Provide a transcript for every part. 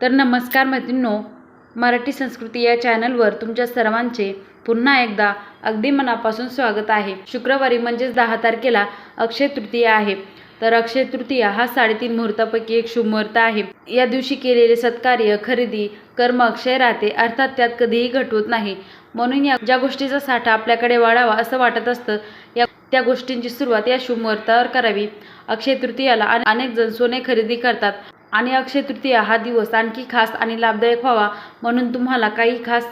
तर नमस्कार मैत्रिणींनो मराठी संस्कृती या चॅनलवर तुमच्या सर्वांचे पुन्हा एकदा अगदी मनापासून स्वागत आहे. शुक्रवारी म्हणजेच दहा तारखेला अक्षय तृतीया आहे. तर अक्षय तृतीया हा साडेतीन मुहूर्तापैकी एक शुभ मुहूर्त आहे. या दिवशी केलेले सत्कार्य खरेदी कर्म अक्षय राहते. अर्थात त्यात कधीही घटवत नाही. म्हणून या ज्या गोष्टीचा साठा आपल्याकडे वाढावा असं वाटत असतं या त्या गोष्टींची सुरुवात या शुभ मुहूर्तावर करावी. अक्षय तृतीयाला अनेक जण सोने खरेदी करतात. आणि अक्षय तृतीया हा दिवस आणखी खास आणि लाभदायक व्हावा म्हणून तुम्हाला काही खास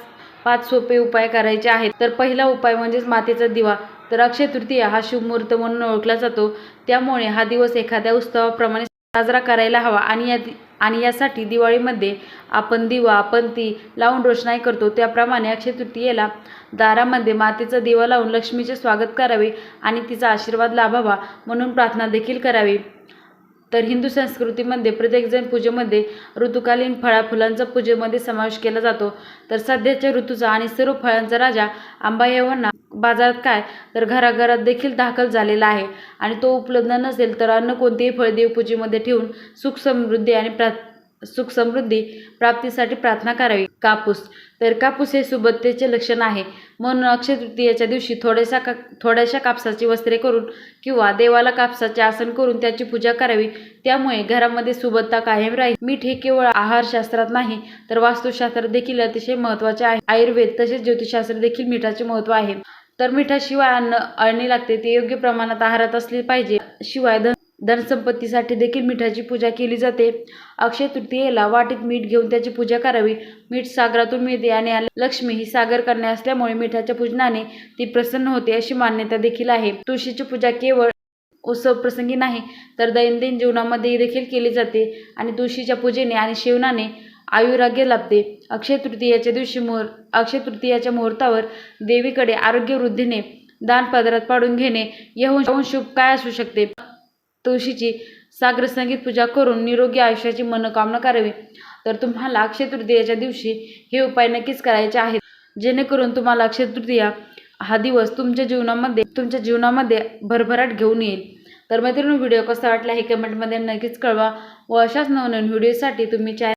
पाच सोपे उपाय करायचे आहेत. तर पहिला उपाय म्हणजेच मातेचा दिवा. तर अक्षय तृतीया हा शुभमुहूर्त म्हणून ओळखला जातो. त्यामुळे हा दिवस एखाद्या उत्सवाप्रमाणे साजरा करायला हवा आणि या आणि यासाठी दिवाळीमध्ये आपण दिवा पंती लावून रोषणाई करतो. त्याप्रमाणे अक्षय तृतीयेला दारामध्ये मातेचा दिवा लावून लक्ष्मीचे स्वागत करावे आणि तिचा आशीर्वाद लाभावा म्हणून प्रार्थना देखील करावी. तर हिंदू संस्कृतीमध्ये प्रत्येकजण पूजेमध्ये ऋतुकालीन फळाफुलांचा पूजेमध्ये समावेश केला जातो. तर सध्याच्या ऋतूचा आणि सर्व फळांचा राजा आंबा येवांना बाजारात काय? तर घराघरात देखील दाखल झालेला आहे. आणि तो उपलब्ध नसेल तर अन्न कोणतेही फळ देवपूजेमध्ये ठेवून सुख समृद्धी आणि प्रा सुख समृद्धी प्राप्तीसाठी प्रार्थना करावी. कापूस. तर कापूस हे सुबत्तेचे लक्षण आहे. म्हणून अक्षय तृतीयेच्या दिवशी थोड्याशा का थोड्याशा कापसाची वस्त्रे करून किंवा देवाला कापसाचे आसन करून त्याची पूजा करावी. त्यामुळे घरामध्ये सुबत्ता कायम राहील. मीठ हे केवळ आहारशास्त्रात नाही तर वास्तुशास्त्र देखील अतिशय महत्त्वाचे आहे. आयुर्वेद तसेच ज्योतिषशास्त्र देखील मिठाचे महत्त्व आहे. तर मिठाशिवाय अन्न अळणी लागते ते योग्य प्रमाणात आहारात असले पाहिजे. शिवाय धन धनसंपत्तीसाठी देखील मिठाची पूजा केली जाते. अक्षय तृतीयेला वाटीत मीठ घेऊन त्याची पूजा करावी. मीठ सागरातून मिळते आणि लक्ष्मी ही सागर कन्या असल्यामुळे मिठाच्या पूजनाने ती प्रसन्न होते अशी मान्यता देखील आहे. तुळशीची पूजा केवळ उत्सव प्रसंगी नाही तर दैनंदिन जीवनामध्ये देखील केली जाते आणि तुळशीच्या पूजेने आणि शिवनाने आयुराग्य लाभते. अक्षय तृतीयाच्या दिवशी मुहूर् अक्षय तृतीयाच्या मुहूर्तावर देवीकडे आरोग्य वृद्धीने दान पदरात पाडून घेणे यहून शुभ काय असू शकते? तुळशीची सागर संगीत पूजा करून निरोगी आयुष्याची मनोकामना करावी. तर तुम्हाला अक्षय तृतीयाच्या दिवशी हे उपाय नक्कीच करायचे आहेत. जेणेकरून तुम्हाला अक्षय तृतीया हा दिवस तुमच्या जीवनामध्ये तुमच्या जीवनामध्ये भरभराट घेऊन येईल. तर मैत्रिणी व्हिडिओ कसा वाटला हे कमेंटमध्ये नक्कीच कळवा व अशाच नवनवीन व्हिडिओसाठी तुम्ही चॅनल